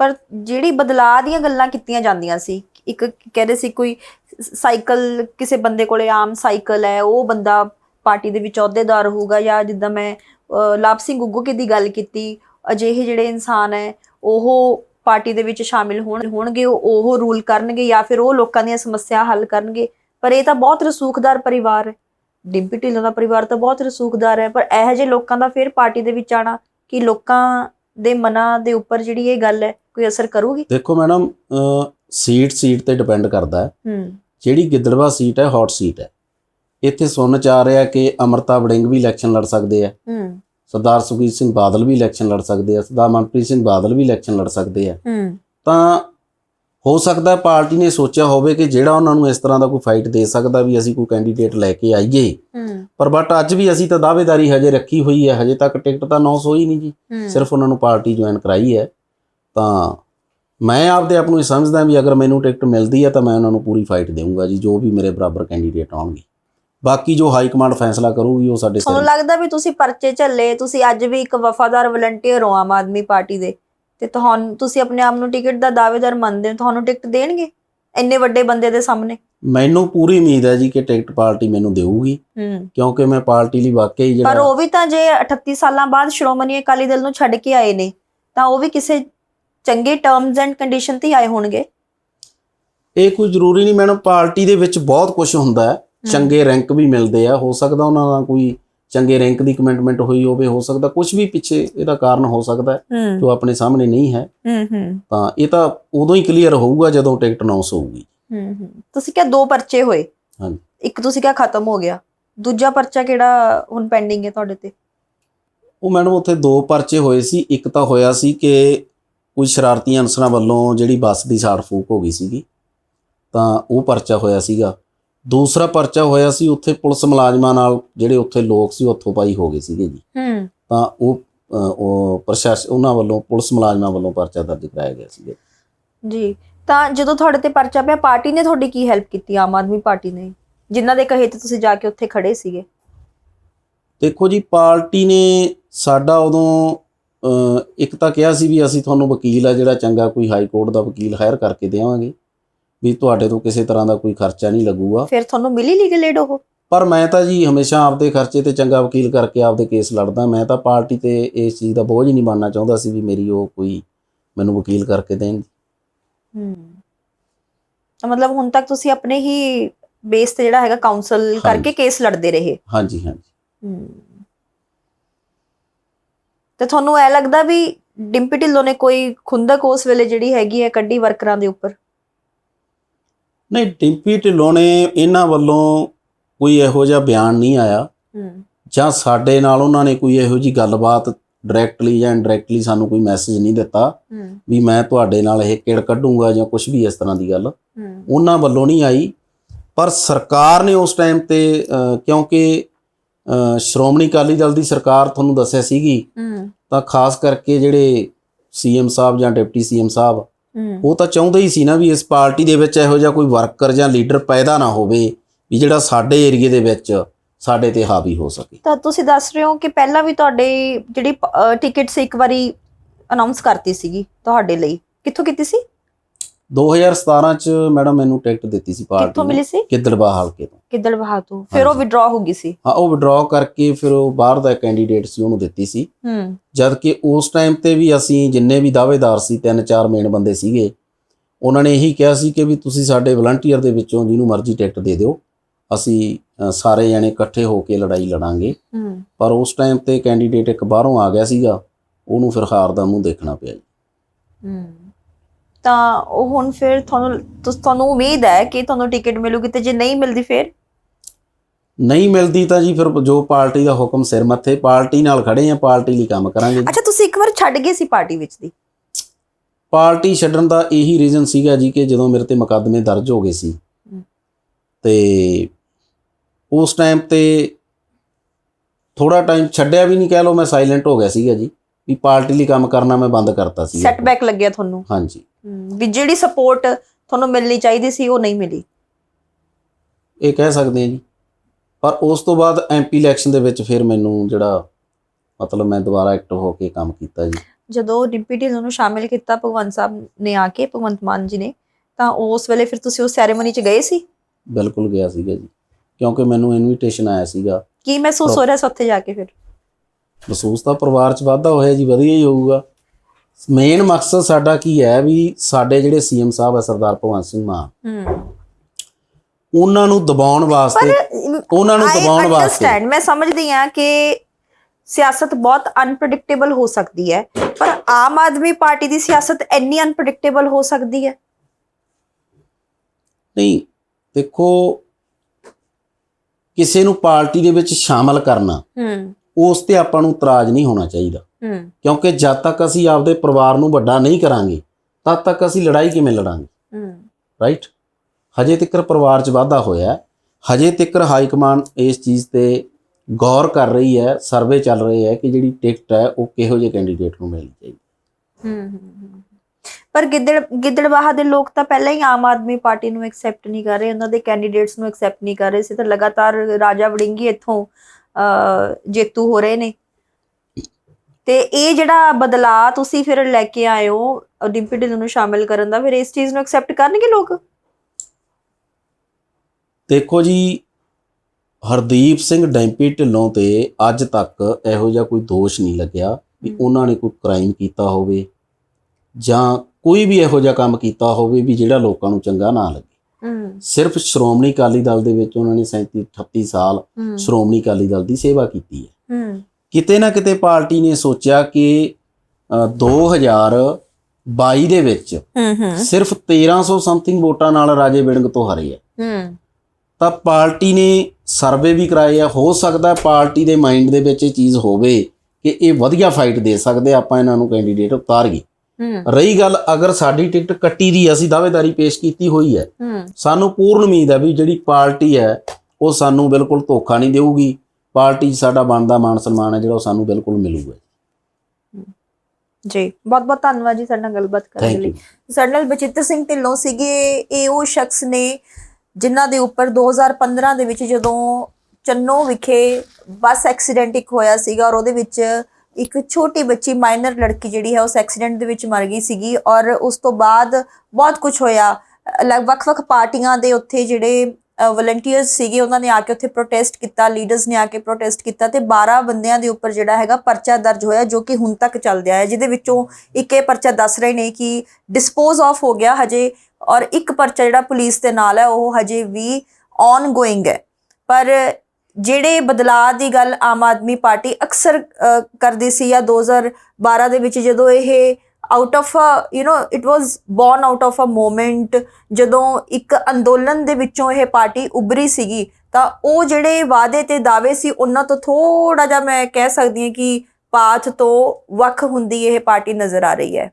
A: ਪਰ ਜਿਹੜੀ ਬਦਲਾਅ ਦੀਆਂ ਗੱਲਾਂ ਕੀਤੀਆਂ ਜਾਂਦੀਆਂ ਸੀ ਇੱਕ ਕਹਿੰਦੇ ਸੀ ਕੋਈ ਸਾਈਕਲ ਕਿਸੇ ਬੰਦੇ ਕੋਲੇ ਆਮ ਸਾਈਕਲ ਹੈ ਉਹ ਬੰਦਾ ਪਾਰਟੀ ਦੇ ਵਿੱਚ ਅਹੁਦੇਦਾਰ ਹੋਊਗਾ ਜਾਂ ਜਿੱਦਾਂ ਮੈਂ ਲਾਭ ਸਿੰਘ ਗੁੱਗੂਕੇ ਦੀ ਗੱਲ ਕੀਤੀ ਅਜਿਹੇ ਜਿਹੜੇ ਇਨਸਾਨ ਹੈ ਉਹ ਪਾਰਟੀ ਦੇ ਵਿੱਚ ਸ਼ਾਮਿਲ ਹੋਣ ਹੋਣਗੇ ਉਹ ਰੂਲ ਕਰਨਗੇ ਜਾਂ ਫਿਰ ਉਹ ਲੋਕਾਂ ਦੀਆਂ ਸਮੱਸਿਆ ਹੱਲ ਕਰਨਗੇ। ਪਰ ਇਹ ਤਾਂ ਬਹੁਤ ਰਸੂਖਦਾਰ ਪਰਿਵਾਰ ਹੈ। ਡਿੰਪੀ ਢਿੱਲੋਂ ਦਾ ਪਰਿਵਾਰ ਤਾਂ ਬਹੁਤ ਰਸੂਖਦਾਰ ਹੈ। ਪਰ ਇਹੋ ਜਿਹੇ ਲੋਕਾਂ ਦਾ ਫਿਰ ਪਾਰਟੀ ਦੇ ਵਿੱਚ ਆਣਾ ਕਿ ਲੋਕਾਂ ਦੇ ਮਨਾਂ ਦੇ ਉੱਪਰ ਜਿਹੜੀ ਇਹ ਗੱਲ ਹੈ ਕੋਈ ਅਸਰ ਕਰੂਗੀ?
B: ਦੇਖੋ ਮੈਡਮ ਸੀਟ ਸੀਟ ਤੇ ਡਿਪੈਂਡ ਕਰਦਾ ਹੈ।
A: ਹੂੰ।
B: ਜਿਹੜੀ ਗਿੱਦੜਵਾ ਸੀਟ ਹੈ ਹੌਟ ਸੀਟ ਹੈ। ਇੱਥੇ ਸੁਣਨ ਚ ਆ ਰਿਹਾ ਕਿ ਅਮਰਤਾ ਵੜਿੰਗ ਵੀ ਇਲੈਕਸ਼ਨ ਲੜ ਸਕਦੇ ਆ।
A: ਹੂੰ।
B: ਸਰਦਾਰ ਸੁਖਬੀਰ ਸਿੰਘ ਬਾਦਲ ਵੀ ਇਲੈਕਸ਼ਨ ਲੜ ਸਕਦੇ ਆ ਸਰਦਾਰ ਮਨਪ੍ਰੀਤ ਸਿੰਘ ਬਾਦਲ ਵੀ ਇਲੈਕਸ਼ਨ ਲੜ ਸਕਦੇ ਆ। ਤਾਂ ਹੋ ਸਕਦਾ ਪਾਰਟੀ ਨੇ ਸੋਚਿਆ ਹੋਵੇ ਕਿ ਜਿਹੜਾ ਉਹਨਾਂ ਨੂੰ ਇਸ ਤਰ੍ਹਾਂ ਦਾ ਕੋਈ ਫਾਈਟ ਦੇ ਸਕਦਾ ਵੀ ਅਸੀਂ ਕੋਈ ਕੈਂਡੀਡੇਟ ਲੈ ਕੇ ਆਈਏ। ਪਰ ਬਟ ਅੱਜ ਵੀ ਅਸੀਂ ਤਾਂ ਦਾਅਵੇਦਾਰੀ ਹਜੇ ਰੱਖੀ ਹੋਈ ਹੈ ਹਜੇ ਤੱਕ ਟਿਕਟ ਤਾਂ ਅਨਾਉਂਸ ਹੋਈ ਨਹੀਂ ਜੀ। ਸਿਰਫ ਉਹਨਾਂ ਨੂੰ ਪਾਰਟੀ ਜੁਆਇਨ ਕਰਾਈ ਹੈ। ਤਾਂ ਮੈਂ ਆਪਦੇ ਆਪ ਨੂੰ ਸਮਝਦਾ ਵੀ ਅਗਰ ਮੈਨੂੰ ਟਿਕਟ ਮਿਲਦੀ ਹੈ ਤਾਂ ਮੈਂ ਉਹਨਾਂ ਨੂੰ ਪੂਰੀ ਫਾਈਟ ਦੇਵਾਂਗਾ ਜੀ ਜੋ ਵੀ ਮੇਰੇ ਬਰਾਬਰ ਕੈਂਡੀਡੇਟ ਆਉਣਗੇ। ਬਾਕੀ ਜੋ ਹਾਈ ਕਮਾਂਡ ਫੈਸਲਾ ਕਰੂਗੀ ਉਹ ਸਾਡੇ
A: ਤੁਹਾਨੂੰ
B: ਸਿਰ
A: ਲੱਗਦਾ ਵੀ ਤੁਸੀਂ ਪਰਚੇ ਝੱਲੇ ਤੁਸੀਂ ਅੱਜ ਵੀ ਇੱਕ ਵਫਾਦਾਰ ਵਲੰਟੀਅਰ ਹੋ ਆਮ ਆਦਮੀ ਪਾਰਟੀ ਦੇ ਤੇ ਤੁਹਾਨੂੰ ਤੁਸੀਂ ਆਪਣੇ ਆਪ ਨੂੰ ਟਿਕਟ ਦਾ ਦਾਅਵੇਦਾਰ ਮੰਨਦੇ ਹੋ ਤੁਹਾਨੂੰ ਟਿਕਟ ਦੇਣਗੇ ਇੰਨੇ ਵੱਡੇ ਬੰਦੇ ਦੇ ਸਾਹਮਣੇ?
B: ਮੈਨੂੰ ਪੂਰੀ ਉਮੀਦ ਹੈ ਜੀ ਕਿ ਟਿਕਟ ਪਾਰਟੀ ਮੈਨੂੰ ਦੇਊਗੀ
A: ਹੂੰ।
B: ਕਿਉਂਕਿ ਮੈਂ ਪਾਰਟੀ ਲਈ ਵਾਕਈ
A: ਪਰ
B: ਜਿਹੜਾ
A: ਉਹ ਵੀ ਤਾਂ ਜੇ 38 ਸਾਲਾਂ ਬਾਅਦ ਸ਼੍ਰੋਮਣੀ ਅਕਾਲੀ ਦਲ ਨੂੰ ਛੱਡ ਕੇ ਆਏ ਨੇ ਤਾਂ ਉਹ ਵੀ ਕਿਸੇ ਚੰਗੇ ਟਰਮਸ ਐਂਡ ਕੰਡੀਸ਼ਨ ਤੇ ਹੀ ਆਏ ਹੋਣਗੇ।
B: ਇਹ ਕੋਈ ਜ਼ਰੂਰੀ ਨਹੀਂ ਮੈਡਮ ਪਾਰਟੀ ਦੇ ਵਿੱਚ ਬਹੁਤ ਕੁਝ ਹੁੰਦਾ ਹੈ। ਚੰਗੇ ਰੈਂਕ ਵੀ ਮਿਲਦੇ ਆ ਹੋ ਸਕਦਾ ਉਹਨਾਂ ਦਾ ਕੋਈ ਚੰਗੇ ਰੈਂਕ ਦੀ ਕਮਿਟਮੈਂਟ ਹੋਈ ਹੋਵੇ ਹੋ ਸਕਦਾ ਕੁਝ ਵੀ ਪਿੱਛੇ ਇਹਦਾ ਕਾਰਨ ਹੋ ਸਕਦਾ ਜੋ ਆਪਣੇ ਸਾਹਮਣੇ ਨਹੀਂ ਹੈ। ਤਾਂ ਇਹ ਤਾਂ ਉਦੋਂ ਹੀ ਕਲੀਅਰ ਹੋਊਗਾ ਜਦੋਂ ਟਿਕਟ ਅਨਾਉਂਸ ਹੋਊਗੀ।
A: ਤੁਸੀਂ ਕਿਹਾ ਦੋ ਪਰਚੇ ਹੋਏ।
B: ਹਾਂਜੀ।
A: ਇੱਕ ਤੁਸੀਂ ਕਿਹਾ ਖਤਮ ਹੋ ਗਿਆ। ਦੂਜਾ ਪਰਚਾ ਕਿਹੜਾ ਹੁਣ ਪੈਂਡਿੰਗ ਹੈ ਤੁਹਾਡੇ ਤੇ?
B: ਉਹ ਮੈਡਮ ਉੱਥੇ ਦੋ ਪਰਚੇ ਹੋਏ ਸੀ। ਇੱਕ ਤਾਂ ਹੋਇਆ ਸੀ ਕਿ ਕੋਈ ਸ਼ਰਾਰਤੀ ਅਨਸਰਾਂ ਵੱਲੋਂ ਜਿਹੜੀ ਬੱਸ ਦੀ ਸਾੜ ਫੂਕ ਹੋ ਗਈ ਸੀਗੀ ਤਾਂ ਉਹ ਪਰਚਾ ਹੋਇਆ ਸੀਗਾ। ਦੂਸਰਾ ਪਰਚਾ ਹੋਇਆ ਸੀ ਉੱਥੇ ਪੁਲਿਸ ਮੁਲਾਜ਼ਮਾਂ ਨਾਲ ਜਿਹੜੇ ਉੱਥੇ ਲੋਕ ਸੀ ਉੱਥੋਂ ਪਾਈ ਹੋ ਗਏ ਸੀਗੇ ਜੀ।
A: ਹੂੰ।
B: ਤਾਂ ਉਹ ਉਹ ਪ੍ਰਸ਼ਾਸਨ ਉਹਨਾਂ ਵੱਲੋਂ ਪੁਲਿਸ ਮੁਲਾਜ਼ਮਾਂ ਵੱਲੋਂ ਪਰਚਾ ਦਰਜ ਕਰਾਇਆ ਗਿਆ ਸੀਗਾ।
A: ਜੀ। ਤਾਂ ਜਦੋਂ ਤੁਹਾਡੇ ਤੇ ਪਰਚਾ ਪਿਆ ਪਾਰਟੀ ਨੇ ਤੁਹਾਡੀ ਕੀ ਹੈਲਪ ਕੀਤੀ? ਆਮ ਆਦਮੀ ਪਾਰਟੀ ਨੇ। ਜਿਨ੍ਹਾਂ ਦੇ ਕਹੇ ਤੇ ਤੁਸੀਂ ਜਾ ਕੇ ਉੱਥੇ ਖੜੇ ਸੀਗੇ।
B: ਦੇਖੋ ਜੀ ਪਾਰਟੀ ਨੇ ਸਾਡਾ ਉਦੋਂ ਇੱਕ ਤਾਂ ਕਿਹਾ ਸੀ ਵੀ ਅਸੀਂ ਤੁਹਾਨੂੰ ਵਕੀਲ ਆ ਜਿਹੜਾ ਚੰਗਾ ਕੋਈ ਹਾਈ ਕੋਰਟ ਦਾ ਵਕੀਲ ਹਾਇਰ ਕਰਕੇ ਦੇਵਾਂਗੇ। ਵੀ ਤੁਹਾਡੇ ਤੋਂ ਕਿਸੇ ਤਰ੍ਹਾਂ ਦਾ ਕੋਈ ਖਰਚਾ ਨਹੀਂ ਲੱਗੂਗਾ।
A: ਫਿਰ ਤੁਹਾਨੂੰ ਮਿਲੀ ਲੀਗਲ ਏਡ ਉਹ?
B: ਪਰ ਮੈਂ ਤਾਂ ਜੀ ਹਮੇਸ਼ਾ ਆਪਦੇ ਖਰਚੇ ਤੇ ਚੰਗਾ ਵਕੀਲ ਕਰਕੇ ਆਪਦੇ ਕੇਸ ਲੜਦਾ। ਮੈਂ ਤਾਂ ਪਾਰਟੀ ਤੇ ਇਸ ਚੀਜ਼ ਦਾ ਬੋਝ ਨਹੀਂ ਬਣਨਾ ਚਾਹੁੰਦਾ ਸੀ ਵੀ ਮੇਰੀ ਉਹ ਕੋਈ ਮੈਨੂੰ ਵਕੀਲ ਕਰਕੇ ਦੇਣ
A: ਹੂੰ। ਤਾਂ ਮਤਲਬ ਹੁਣ ਤੱਕ ਤੁਸੀਂ ਆਪਣੇ ਹੀ ਬੇਸ ਤੇ ਜਿਹੜਾ ਹੈਗਾ ਕਾਉਂਸਲ ਕਰਕੇ ਕੇਸ ਲੜਦੇ ਰਹੇ।
B: ਹਾਂਜੀ ਹਾਂਜੀ।
A: ਹੂੰ। ਤੇ ਤੁਹਾਨੂੰ ਐ ਲੱਗਦਾ ਵੀ ਡਿੰਪੀ ਢਿੱਲੋਂ ਨੇ ਕੋਈ ਖੁੰਦਕ ਉਸ ਵੇਲੇ ਜਿਹੜੀ ਹੈਗੀ ਹੈ ਕੱਢੀ ਵਰਕਰਾਂ ਦੇ ਉੱਪਰ?
B: ਨਹੀਂ ਡਿੰਪੀ ਢਿੱਲੋਂ ਨੇ ਇਹਨਾਂ ਵੱਲੋਂ ਕੋਈ ਇਹੋ ਜਿਹਾ ਬਿਆਨ ਨਹੀਂ ਆਇਆ। ਜਾਂ ਸਾਡੇ ਨਾਲ ਉਹਨਾਂ ਨੇ ਕੋਈ ਇਹੋ ਜੀ ਗੱਲਬਾਤ ਡਾਇਰੈਕਟਲੀ ਜਾਂ ਇਨਡਾਇਰੈਕਟਲੀ ਸਾਨੂੰ ਕੋਈ ਮੈਸੇਜ ਨਹੀਂ ਦਿੱਤਾ ਵੀ ਮੈਂ ਤੁਹਾਡੇ ਨਾਲ ਇਹ ਕਿੜ ਕੱਢੂੰਗਾ ਜਾਂ ਕੁਝ ਵੀ ਇਸ ਤਰ੍ਹਾਂ ਦੀ ਗੱਲ। ਉਹਨਾਂ ਵੱਲੋਂ ਨਹੀਂ ਆਈ। ਪਰ ਸਰਕਾਰ ਨੇ ਉਸ ਟਾਈਮ ਤੇ ਕਿਉਂਕਿ ਸ਼੍ਰੋਮਣੀ ਅਕਾਲੀ ਦਲ ਦੀ ਸਰਕਾਰ ਤੁਹਾਨੂੰ ਦੱਸਿਆ ਸੀਗੀ। ਤਾਂ ਖਾਸ ਕਰਕੇ ਜਿਹੜੇ ਸੀਐਮ ਸਾਹਿਬ ਜਾਂ ਡਿਪਟੀ ਸੀਐਮ ਸਾਹਿਬ ਉਹ ਤਾਂ ਚਾਹੁੰਦੇ ਹੀ ਸੀ ਨਾ ਵੀ ਇਸ ਪਾਰਟੀ ਦੇ ਵਿੱਚ ਇਹੋ ਜਿਹਾ ਕੋਈ ਵਰਕਰ ਜਾਂ ਲੀਡਰ ਪੈਦਾ ਨਾ ਹੋਵੇ ਵੀ ਜਿਹੜਾ ਸਾਡੇ ਏਰੀਏ ਦੇ ਵਿੱਚ ਸਾਡੇ ਤੇ ਹਾਵੀ ਹੋ ਸਕੇ।
A: ਤਾਂ ਤੁਸੀਂ ਦੱਸ ਰਹੇ ਹੋ ਕਿ ਪਹਿਲਾਂ ਵੀ ਤੁਹਾਡੇ ਜਿਹੜੀ ਟਿਕਟਸ ਇੱਕ ਵਾਰੀ ਅਨਾਉਂਸ ਕਰਤੀ ਸੀਗੀ ਤੁਹਾਡੇ ਲਈ। ਕਿੱਥੋਂ ਕੀਤੀ ਸੀ?
B: 2017 ਚ ਮੈਡਮ ਮੈਨੂੰ ਟਿਕਟ ਦਿੱਤੀ ਸੀ ਪਾਰਟੀ
A: ਕਿੱਥੋਂ ਮਿਲੀ ਸੀ?
B: ਕਿੱਦੜਬਾ ਹਲਕੇ ਤੋਂ।
A: ਕਿੱਦੜ ਬਹਾ ਤੋਂ ਫਿਰ ਉਹ। ਵਿਡਰਾ ਹੋ ਗਈ ਸੀ?
B: ਹਾਂ ਉਹ ਵਿਡਰਾਅ ਕਰਕੇ ਫਿਰ ਉਹ ਬਾਹਰ ਦਾ ਕੈਂਡੀਡੇਟ ਸੀ ਉਹਨੂੰ ਦਿੱਤੀ ਸੀ।
A: ਹੂੰ।
B: ਜਦ ਕਿ ਉਸ ਟਾਈਮ ਤੇ ਵੀ ਅਸੀਂ ਜਿੰਨੇ ਵੀ ਦਾਅਵੇਦਾਰ ਸੀ ਤਿੰਨ ਚਾਰ ਮੇਨ ਬੰਦੇ ਸੀਗੇ ਉਹਨਾਂ ਨੇ ਇਹੀ ਕਿਹਾ ਸੀ ਕਿ ਵੀ ਤੁਸੀਂ ਸਾਡੇ ਵਲੰਟੀਅਰ ਦੇ ਵਿੱਚੋਂ ਜਿਹਨੂੰ ਮਰਜ਼ੀ ਟਿਕਟ ਦੇ ਦਿਓ। ਅਸੀਂ ਸਾਰੇ ਜਣੇ ਇਕੱਠੇ ਹੋ ਕੇ ਲੜਾਈ ਲੜਾਂਗੇ। ਪਰ ਉਸ ਟਾਈਮ ਤੇ ਕੈਂਡੀਡੇਟ ਇੱਕ ਬਾਹਰੋਂ ਆ ਗਿਆ ਸੀਗਾ ਉਹਨੂੰ ਫਿਰ ਹਾਰ ਦਾ ਮੂੰਹ ਦੇਖਣਾ ਪਿਆ ਜੀ।
A: ਹੂੰ। ਤਾਂ ਉਹ ਹੁਣ ਫਿਰ ਤੁਹਾਨੂੰ ਤੁਸ- ਤੁਹਾਨੂੰ ਉਮੀਦ ਹੈ ਕਿ ਤੁਹਾਨੂੰ ਟਿਕਟ ਮਿਲੂਗੀ ਤੇ ਜੇ ਨਹੀਂ ਮਿਲਦੀ ਫਿਰ?
B: ਨਹੀਂ ਮਿਲਦੀ ਤਾਂ ਜੀ ਫਿਰ ਜੋ ਪਾਰਟੀ ਦਾ ਹੁਕਮ ਸਿਰ ਮੱਥੇ ਪਾਰਟੀ ਨਾਲ ਖੜੇ ਆ ਪਾਰਟੀ ਲਈ ਕੰਮ ਕਰਾਂਗੇ ਜੀ।
A: ਅੱਛਾ ਤੁਸੀਂ ਇੱਕ ਵਾਰ ਛੱਡ ਗਏ ਸੀ ਪਾਰਟੀ ਵਿੱਚ ਦੀ?
B: ਪਾਰਟੀ ਛੱਡਣ ਦਾ ਇਹੀ ਰੀਜ਼ਨ ਸੀਗਾ ਜੀ ਕਿ ਜਦੋਂ ਮੇਰੇ ਤੇ ਮੁਕੱਦਮੇ ਦਰਜ ਹੋ ਗਏ ਸੀ।
A: ਹਮ।
B: ਤੇ ਉਸ ਟਾਈਮ ਤੇ ਥੋੜਾ ਟਾਈਮ ਛੱਡਿਆ ਵੀ ਨਹੀਂ ਕਹਿ ਲਓ ਮੈਂ ਸਾਇਲੈਂਟ ਹੋ ਗਿਆ ਸੀਗਾ ਜੀ ਵੀ ਪਾਰਟੀ ਲਈ ਕੰਮ ਕਰਨਾ ਮੈਂ ਬੰਦ ਕਰਤਾ ਸੀ
A: ਸੈਟਬੈਕ ਲੱਗਿਆ ਤੁਹਾਨੂੰ?
B: ਹਾਂਜੀ।
A: ਵੀ ਜਿਹੜੀ ਸਪੋਰਟ ਤੁਹਾਨੂੰ ਮਿਲਣੀ ਚਾਹੀਦੀ ਸੀ ਉਹ ਨਹੀਂ ਮਿਲੀ।
B: ਇਹ ਕਹਿ ਸਕਦੇ ਆ ਜੀ। ਪਰ ਉਸ ਤੋਂ ਬਾਅਦ ਐਮਪੀ ਇਲੈਕਸ਼ਨ ਦੇ ਵਿੱਚ ਫਿਰ ਮੈਨੂੰ ਜਿਹੜਾ ਮਤਲਬ ਮੈਂ ਦੁਬਾਰਾ ਐਕਟਿਵ ਹੋ ਕੇ ਕੰਮ ਕੀਤਾ ਜੀ।
A: ਜਦੋਂ ਡਿਪਟੀ ਢਿੱਲੋਂ ਨੂੰ ਸ਼ਾਮਿਲ ਕੀਤਾ ਭਗਵੰਤ ਸਾਹਿਬ ਨੇ ਆ ਕੇ ਭਗਵੰਤ ਮਾਨ ਜੀ ਨੇ ਤਾਂ ਉਸ ਵੇਲੇ ਫਿਰ ਤੁਸੀਂ ਉਸ ਸੈਰੇਮਨੀ 'ਚ ਗਏ ਸੀ?
B: ਬਿਲਕੁਲ ਗਿਆ ਸੀਗਾ ਜੀ। ਕਿਉਂਕਿ ਮੈਨੂੰ ਇਨਵੀਟੇਸ਼ਨ ਆਇਆ ਸੀਗਾ।
A: ਕੀ ਮਹਿਸੂਸ ਹੋ ਰਿਹਾ ਸੀ ਉੱਥੇ ਜਾ ਕੇ ਫਿਰ?
B: ਮਹਿਸੂਸ ਤਾਂ ਪਰਿਵਾਰ 'ਚ ਵਾਧਾ ਹੋਇਆ ਜੀ ਵਧੀਆ ਹੀ ਹੋਊਗਾ। ਮੇਨ ਮਕਸਦ ਸਾਡਾ ਕੀ ਹੈ ਵੀ ਸਾਡੇ ਜਿਹੜੇ ਸੀਐਮ ਸਾਹਿਬ ਹੈ ਸਰਦਾਰ ਭਗਵੰਤ ਸਿੰਘ ਮਾਨ
A: ਹੂੰ।
B: ਉਹਨਾਂ ਨੂੰ ਦਬਾਉਣ ਵਾਸਤੇ ਉਹਨਾਂ ਨੂੰ ਦਬਾਉਣ ਵਾਸਤੇ।
A: ਅੰਡਰਸਟੈਂਡ ਮੈਂ ਸਮਝਦੀ ਹਾਂ ਕਿ ਸਿਆਸਤ ਬਹੁਤ ਅਨਪ੍ਰੈਡਿਕਟੇਬਲ ਹੋ ਸਕਦੀ ਹੈ ਪਰ ਆਮ ਆਦਮੀ ਪਾਰਟੀ ਦੀ ਸਿਆਸਤ ਇੰਨੀ ਅਨਪ੍ਰੈਡਿਕਟੇਬਲ ਹੋ ਸਕਦੀ ਹੈ।
B: ਨਹੀਂ ਦੇਖੋ ਕਿਸੇ ਨੂੰ ਪਾਰਟੀ ਦੇ ਵਿੱਚ ਸ਼ਾਮਲ ਕਰਨਾ
A: ਹੂੰ।
B: ਉਸ ਤੇ ਆਪਾਂ ਨੂੰ ਇਤਰਾਜ਼ ਨਹੀਂ ਹੋਣਾ ਚਾਹੀਦਾ। ਕਿਉਂਕਿ ਜਦ ਤੱਕ ਅਸੀਂ ਆਪਦੇ ਪਰਿਵਾਰ ਨੂੰ ਵੱਡਾ ਨਹੀਂ ਕਰਾਂਗੇ ਤਦ ਤੱਕ ਅਸੀਂ ਲੜਾਈ ਕਿਵੇਂ ਲੜਾਂਗੇ?
A: ਹੂੰ।
B: ਰਾਈਟ ਹਜੇ ਤੱਕ ਪਰਿਵਾਰ 'ਚ ਵਾਧਾ ਹੋਇਆ ਹੈ। ਹਜੇ ਤੱਕ ਹਾਈ ਕਮਾਂਡ ਇਸ ਚੀਜ਼ ਤੇ ਗੌਰ ਕਰ ਰਹੀ ਹੈ ਸਰਵੇ ਚੱਲ ਰਹੇ ਹੈ ਕਿ ਜਿਹੜੀ ਟਿਕਟ ਹੈ ਉਹ ਕਿਹੋ ਜਿਹੇ ਕੈਂਡੀਡੇਟ ਨੂੰ ਮਿਲਣੀ ਚਾਹੀਦੀ
A: ਹੂੰ। ਪਰ ਗਿੱਦੜ ਗਿੱਦੜਬਾਹਾ ਦੇ ਲੋਕ ਤਾਂ ਪਹਿਲਾਂ ਹੀ ਆਮ ਆਦਮੀ ਪਾਰਟੀ ਨੂੰ ਐਕਸੈਪਟ ਨਹੀਂ ਕਰ ਰਹੇ ਉਹਨਾਂ ਦੇ ਕੈਂਡੀਡੇਟਸ ਨੂੰ ਐਕਸੈਪਟ ਨਹੀਂ ਕਰ ਰਹੇ। ਸੀ ਤਾਂ ਲਗਾਤਾਰ ਰਾਜਾ ਵੜਿੰਗੀ ਇੱਥੋਂ ਜੇਤੂ ਹੋ ਰਹੇ ਨੇ। ਤੇ ਇਹ ਜਿਹੜਾ ਬਦਲਾਅ ਤੁਸੀਂ ਫਿਰ ਲੈ ਕੇ ਆਏ ਹੋ ਡਿੰਪੀ ਢਿੱਲੋਂ ਨੂੰ ਸ਼ਾਮਿਲ ਕਰਨ ਦਾ ਫਿਰ ਇਸ ਚੀਜ਼ ਨੂੰ ਐਕਸੈਪਟ ਕਰਨਗੇ ਲੋਕ?
B: ਦੇਖੋ ਜੀ ਹਰਦੀਪ ਸਿੰਘ ਡੈਂਪੀ ਢਿੱਲੋਂ ਤੇ ਅੱਜ ਤੱਕ ਇਹੋ ਜਿਹਾ ਕੋਈ ਦੋਸ਼ ਨਹੀਂ ਲੱਗਿਆ ਵੀ। ਉਹਨਾਂ ਨੇ ਕੋਈ ਕ੍ਰਾਈਮ ਕੀਤਾ ਹੋਵੇ ਜਾਂ ਕੋਈ ਵੀ ਇਹੋ ਜਿਹਾ ਕੰਮ ਕੀਤਾ ਹੋਵੇ ਵੀ ਜਿਹੜਾ ਲੋਕਾਂ ਨੂੰ ਚੰਗਾ ਨਾ ਲੱਗੇ। ਸਿਰਫ ਸ਼੍ਰੋਮਣੀ ਅਕਾਲੀ ਦਲ ਦੇ ਵਿੱਚ ਉਹਨਾਂ ਨੇ 37 38 ਸਾਲ ਸ਼੍ਰੋਮਣੀ ਅਕਾਲੀ ਦਲ ਦੀ ਸੇਵਾ ਕੀਤੀ ਹੂੰ। ਕਿਤੇ ਨਾ ਕਿਤੇ ਪਾਰਟੀ ਨੇ ਸੋਚਿਆ ਕਿ ਅ, 2022 ਦੇ ਵਿੱਚ ਸਿਰਫ 1300 ਸਮਥਿੰਗ ਵੋਟਾਂ ਨਾਲ ਰਾਜੇ ਵਿੜੰਗ ਤੋਂ ਹਾਰੇ ਹੈ
A: ਹੂੰ।
B: ਤਾਂ ਪਾਰਟੀ ਨੇ ਸਰਵੇ ਵੀ ਕਰਾਏ ਆ। ਹੋ ਸਕਦਾ ਪਾਰਟੀ ਦੇ ਮਾਈਂਡ ਦੇ ਵਿੱਚ ਇਹ ਚੀਜ਼ ਹੋਵੇ ਕਿ ਇਹ ਵਧੀਆ ਫਾਈਟ ਦੇ ਸਕਦੇ ਆ, ਆਪਾਂ ਇਹਨਾਂ ਨੂੰ ਕੈਂਡੀਡੇਟ ਉਤਾਰੀਏ।
A: ਹੂੰ।
B: ਰਹੀ ਗੱਲ ਅਗਰ ਸਾਡੀ ਟਿਕਟ ਕੱਟੀ ਦੀ ਅਸੀਂ ਦਾਅਵੇਦਾਰੀ ਪੇਸ਼ ਕੀਤੀ ਹੋਈ ਹੂੰ। ਸਾਨੂੰ ਪੂਰਨ ਉਮੀਦ ਹੈ ਵੀ ਜਿਹੜੀ ਪਾਰਟੀ ਹੈ ਉਹ ਸਾਨੂੰ ਬਿਲਕੁਲ ਧੋਖਾ ਨਹੀਂ ਦੇਊਗੀ। ਪਾਰਟੀ 'ਚ ਸਾਡਾ ਬਣਦਾ ਮਾਨ ਸਨਮਾਨ ਹੈ ਜਿਹੜਾ ਉਹ ਸਾਨੂੰ ਬਿਲਕੁਲ ਮਿਲੂਗਾ
A: ਜੀ। ਬਹੁਤ ਬਹੁਤ ਧੰਨਵਾਦ ਜੀ ਸਾਡੇ ਨਾਲ ਗੱਲਬਾਤ ਕਰਨ ਲਈ। ਸਾਡੇ ਨਾਲ ਬਚਿੱਤਰ ਸਿੰਘ ਢਿੱਲੋਂ ਸੀਗੇ ਇਹ ਉਹ ਸ਼ਖਸ ਨੇ ਜਿਨ੍ਹਾਂ ਦੇ ਉੱਪਰ 2015 ਦੇ ਵਿੱਚ ਜਦੋਂ ਚੰਨੋ ਵਿਖੇ ਬੱਸ ਐਕਸੀਡੈਂਟ ਇੱਕ ਹੋਇਆ ਸੀਗਾ ਔਰ ਉਹਦੇ ਵਿੱਚ ਇੱਕ ਛੋਟੀ ਬੱਚੀ ਮਾਈਨਰ ਲੜਕੀ ਜਿਹੜੀ ਹੈ ਉਸ ਐਕਸੀਡੈਂਟ ਦੇ ਵਿੱਚ ਮਰ ਗਈ ਸੀਗੀ ਔਰ ਉਸ ਤੋਂ ਬਾਅਦ ਬਹੁਤ ਕੁਝ ਹੋਇਆ। ਵੱਖ-ਵੱਖ ਪਾਰਟੀਆਂ ਦੇ ਉੱਥੇ ਜਿਹੜੇ ਵਲੰਟੀਅਰਸ ਸੀਗੇ, ਉਹਨਾਂ ਨੇ ਆ ਕੇ ਉੱਥੇ ਪ੍ਰੋਟੈਸਟ ਕੀਤਾ ਲੀਡਰਸ ਨੇ ਆ ਕੇ ਪ੍ਰੋਟੈਸਟ ਕੀਤਾ ਤੇ 12 ਬੰਦਿਆਂ ਦੇ ਉੱਪਰ ਜਿਹੜਾ ਹੈਗਾ ਪਰਚਾ ਦਰਜ ਹੋਇਆ, ਜੋ ਕਿ ਹੁਣ ਤੱਕ ਚੱਲਦਿਆ ਹੈ, ਜਿਹਦੇ ਵਿੱਚੋਂ ਇੱਕ ਇਹ ਪਰਚਾ ਦੱਸ ਰਹੇ ਨੇ ਕਿ ਡਿਸਪੋਜ਼ ਆਫ ਹੋ ਗਿਆ ਹਜੇ ਔਰ ਇੱਕ ਪਰਚਾ ਜਿਹੜਾ ਪੁਲਿਸ ਦੇ ਨਾਲ ਹੈ, ਉਹ ਹਜੇ ਵੀ ਔਨ ਗੋਇੰਗ ਹੈ। ਪਰ ਜਿਹੜੇ ਬਦਲਾਅ ਦੀ ਗੱਲ ਆਮ ਆਦਮੀ ਪਾਰਟੀ ਅਕਸਰ ਕਰਦੀ ਸੀ ਜਾਂ 2012 ਦੇ ਵਿੱਚ ਜਦੋਂ ਇਹ out of you know it was born out of a moment ਜਦੋਂ ਇੱਕ ਅੰਦੋਲਨ ਦੇ ਵਿੱਚੋਂ ਇਹ ਪਾਰਟੀ ਉਭਰੀ ਸੀਗੀ, ਤਾਂ ਉਹ ਜਿਹੜੇ ਵਾਅਦੇ ਤੇ ਦਾਅਵੇ ਸੀ, ਉਹਨਾਂ ਤੋਂ ਥੋੜਾ ਜਿਹਾ ਮੈਂ ਕਹਿ ਸਕਦੀ ਹਾਂ ਕਿ ਪਾਥ ਤੋਂ ਵੱਖ ਹੁੰਦੀ ਇਹ ਪਾਰਟੀ ਨਜ਼ਰ ਆ ਰਹੀ ਹੈ।